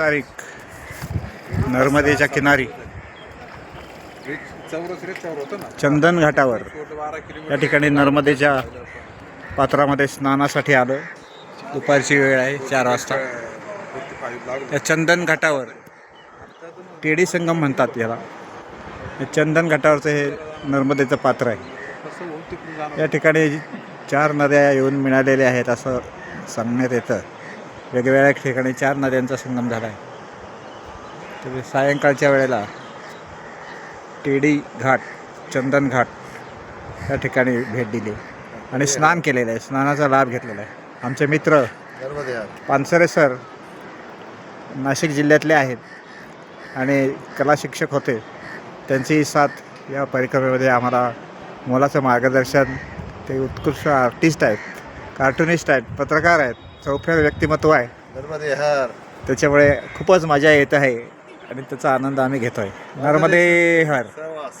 तारीख नर्मदेच्या किनारी. चंदन घाटावर. या ठिकाणी नर्मदेच्या पात्रामध्ये स्नानासाठी आलो दुपारची वेळ आहे चार वाजता. या चंदन घाटावर टेडी संगम म्हणतात याला. चंदन घाटावरचं हे नर्मदेचं पात्र आहे. या ठिकाणी चार नद्या येऊन मिळालेल्या आहेत असं सांगण्यात येतं. वेगवेगळ्या ठिकाणी चार नद्यांचा संगम झाला आहे. तर सायंकाळच्या वेळेला टेडी घाट चंदन घाट या ठिकाणी भेट दिली आणि स्नान केलेलं आहे. स्नानाचा लाभ घेतलेला आहे. आमचे मित्र पानसरे सर नाशिक जिल्ह्यातले आहेत आणि कला शिक्षक होते. त्यांची साथ या परिक्रमेमध्ये आम्हाला मोलाचं मार्गदर्शन. ते उत्कृष्ट आर्टिस्ट आहेत कार्टुनिस्ट आहेत पत्रकार आहेत. चौफेर व्यक्तिमत्व आहे. नर्मदे हर. त्याच्यामुळे खूपच मजा येत आहे आणि त्याचा आनंद आम्ही घेतोय. नर्मदे हर. प्रवास